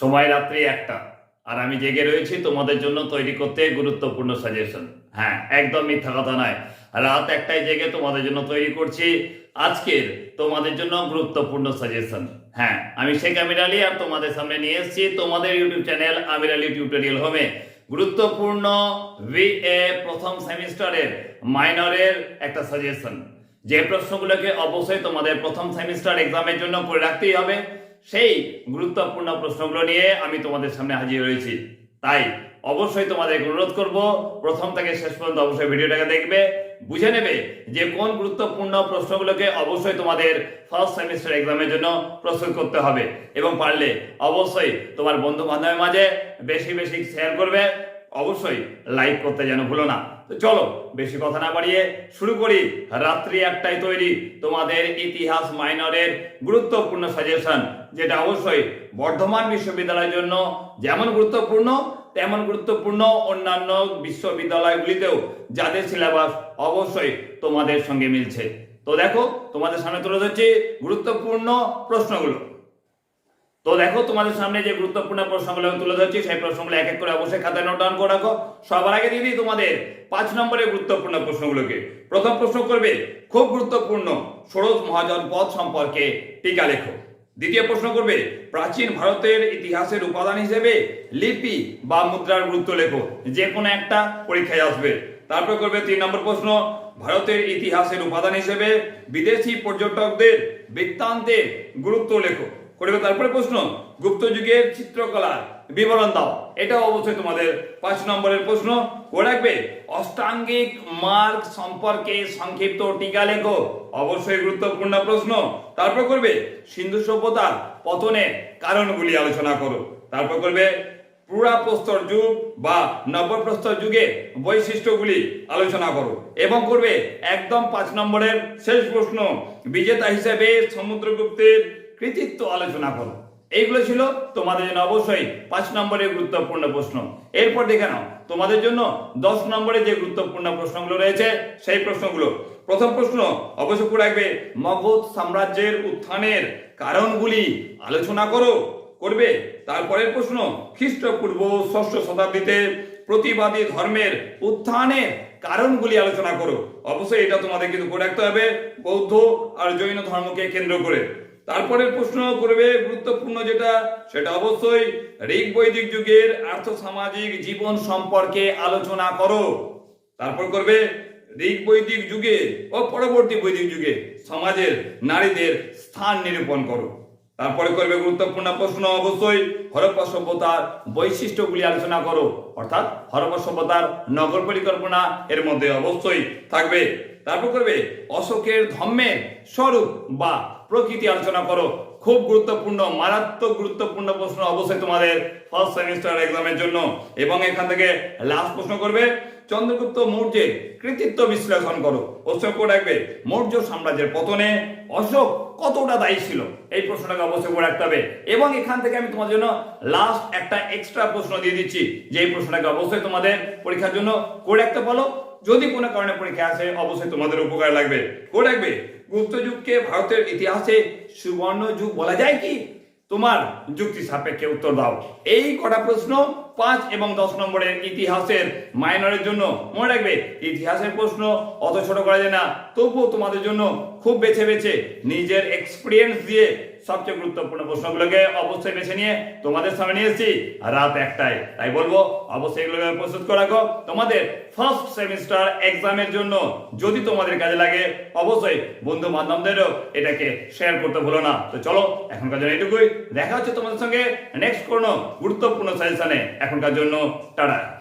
সময় রাত্রি একটা। আর আমি জেগে রয়েছি, তোমাদের জন্য তৈরি করতে গুরুত্বপূর্ণ সাজেশন হ্যাঁ একদম মিথ্যা কথা নয়। রাত একটাই জেগে তোমাদের জন্য তৈরি করছি। আজকের তোমাদের জন্য গুরুত্বপূর্ণ সাজেশন হ্যাঁ আমি শেখ আমির আলী আর তোমাদের সামনে নিয়ে এসেছি। তোমাদের YouTube channel Amir Ali tutorial হোমে গুরুত্বপূর্ণ ভিএ প্রথম সেমিস্টারের মাইনরের একটা সাজেশন যে প্রশ্নগুলোকে অবশ্যই তোমাদের প্রথম সেমিস্টার এক্সামের জন্য করে রাখতেই হবে। সেই গুরুত্বপূর্ণ প্রশ্নগুলো নিয়ে আমি তোমাদের সামনে হাজির হয়েছি। তাই অবশ্যই তোমাদের অনুরোধ করব, প্রথম থেকে শেষ পর্যন্ত অবশ্যই ভিডিওটাকে দেখবে, বুঝে নেবে যে কোন গুরুত্বপূর্ণ প্রশ্নগুলোকে অবশ্যই তোমাদের ফার্স্ট সেমিস্টার এক্সামের জন্য প্রস্তুত করতে হবে। এবং পারলে অবশ্যই তোমার বন্ধু বান্ধবের মাঝে বেশি বেশি শেয়ার করবে অবশ্যই লাইক করতে যেন ভুলো না। তো চলো, বেশি কথা না বাড়িয়ে শুরু করি। রাত্রি একটাই তৈরি তোমাদের ইতিহাস মাইনরের গুরুত্বপূর্ণ সাজেশন যেটা অবশ্যই বর্ধমান বিশ্ববিদ্যালয়ের জন্য যেমন গুরুত্বপূর্ণ, তেমন গুরুত্বপূর্ণ অন্যান্য বিশ্ববিদ্যালয়গুলিতেও যাদের সিলেবাস অবশ্যই তোমাদের সঙ্গে মিলছে। তো দেখো, তোমাদের সামনে তুলে ধরছি গুরুত্বপূর্ণ প্রশ্নগুলো। তো দেখো, তোমাদের সামনে যে গুরুত্বপূর্ণ প্রশ্নগুলো আমি তুলে ধরছি, সেই প্রশ্নগুলো এক এক করে অবশ্যই খাতায় নোট ডাউন করে রাখো। সবার আগে দিয়ে দিই তোমাদের পাঁচ নম্বরের গুরুত্বপূর্ণ প্রশ্নগুলোকে। প্রথম প্রশ্ন করবে, খুব গুরুত্বপূর্ণ, ষোড়শ মহাজন পদ সম্পর্কে টিকা লেখো। দ্বিতীয় প্রশ্ন করবে, প্রাচীন ভারতের ইতিহাসের উপাদান হিসেবে লিপি বা মুদ্রার গুরুত্ব লেখো। যে কোনো একটা পরীক্ষায় আসবে। তারপর করবে তিন নম্বর প্রশ্ন, ভারতের ইতিহাসের উপাদান হিসেবে বিদেশি পর্যটকদের বৃত্তান্তের গুরুত্ব লেখো। করবে। তারপরে প্রশ্ন, গুপ্ত যুগের চিত্রকলার বিবরণ দাও। এটা অবশ্যই তোমাদের পাঁচ নম্বরের প্রশ্ন। করে রাখবে, অষ্টাঙ্গিক মার্গ সম্পর্কে সংক্ষিপ্ত টিকা লেখো। অবশ্যই গুরুত্বপূর্ণ প্রশ্ন। তারপর করবে, সিন্ধু সভ্যতার পতনের কারণগুলি আলোচনা করো। তারপর করবে, পুরাপ্রস্তর যুগ বা নবপ্রস্তর যুগে বৈশিষ্ট্যগুলি আলোচনা করো। এবং করবে, একদম পাঁচ নম্বরের শেষ প্রশ্ন, বিজেতা হিসেবে সমুদ্রগুপ্তের কৃতিত্ব আলোচনা করো। এইগুলো ছিল তোমাদের জন্য অবশ্যই পাঁচ নম্বরের গুরুত্বপূর্ণ প্রশ্ন। এরপর দেখে নাও, তোমাদের জন্য দশ নম্বরে যে গুরুত্বপূর্ণ প্রশ্নগুলো রয়েছে, সেই প্রশ্নগুলো। প্রথম প্রশ্ন অবশ্য রাখবে, মগধ সাম্রাজ্যের উত্থানের কারণগুলি আলোচনা করো, করবে। তারপরের প্রশ্ন, খ্রিস্টপূর্ব ষষ্ঠ শতাব্দীতে প্রতিবাদী ধর্মের উত্থানের কারণগুলি আলোচনা করো। অবশ্যই এটা তোমাদের কিন্তু করে রাখতে হবে, বৌদ্ধ আর জৈন ধর্মকে কেন্দ্র করে। তারপরের প্রশ্ন করবে, গুরুত্বপূর্ণ যেটা, সেটা অবশ্যই ঋগ বৈদিক যুগের আর্থ সামাজিক জীবন সম্পর্কে আলোচনা করো। তারপর করবে ঋগ বৈদিক যুগে ও পরবর্তী বৈদিক যুগে সমাজের নারীদের স্থান নিরূপণ করো। তারপরে করবে গুরুত্বপূর্ণ প্রশ্ন অবশ্যই হরপ্পা সভ্যতার বৈশিষ্ট্যগুলি আলোচনা করো। অর্থাৎ হরপ্পা সভ্যতার নগর পরিকল্পনা এর মধ্যে অবশ্যই থাকবে। তারপর করবে অশোকের ধর্মের স্বরূপ বা প্রকৃতি আলোচনা করো। খুব গুরুত্বপূর্ণ, মারাত্মক গুরুত্বপূর্ণ প্রশ্ন অবশ্যই তোমাদের ফার্স্ট সেমিস্টার এক্সামের জন্য। এবং এখান থেকে লাস্ট প্রশ্ন করবে, চন্দ্রগুপ্ত মৌর্যের কৃতিত্ব বিশ্লেষণ করো। অশোক রাখবে মৌর্য সাম্রাজ্যের পতনে অশোক কতটা দায়ী ছিল? এই প্রশ্নটাকে অবশ্যই করে রাখতে হবে। এবং এখান থেকে আমি তোমাদের জন্য লাস্ট একটা এক্সট্রা প্রশ্ন দিয়ে দিচ্ছি, যে এই প্রশ্নটাকে অবশ্যই তোমাদের পরীক্ষার জন্য করে রাখতে পারো যদি কোনো কারণে পরীক্ষা আসে, অবশ্যই তোমাদের উপকার লাগবে। করে রাখবে গুপ্ত যুগকে ভারতের ইতিহাসে সুবর্ণ যুগ বলা যায় কি? তোমার যুক্তি সাপেক্ষে উত্তর দাও। এই কটা প্রশ্ন পাঁচ এবং দশ নম্বরের ইতিহাসের মাইনরের জন্য মনে রাখবে, ইতিহাসের প্রশ্ন অত ছোট করা যায় না। তবুও তোমাদের জন্য খুব বেছে বেছে নিজের এক্সপিরিয়েন্স দিয়ে সবচেয়ে গুরুত্বপূর্ণ প্রশ্নগুলোকে অবশ্যই বেছে নিয়ে তোমাদের সামনে নিয়ে এসেছি রাত একটাই তাই বলব, অবশ্যই এগুলোকে প্রস্তুত করে রাখো। তোমাদের ফার্স্ট সেমিস্টার এক্সামের জন্য যদি তোমাদের কাজে লাগে, অবশ্যই বন্ধু বান্ধবদেরও এটাকে শেয়ার করতে ভুলো না। তো চলো, এখনকার জন্য এটুকুই। দেখা হচ্ছে তোমাদের সঙ্গে নেক্সট কোনো গুরুত্বপূর্ণ সাজেশনে এখনকার জন্য, টাটা।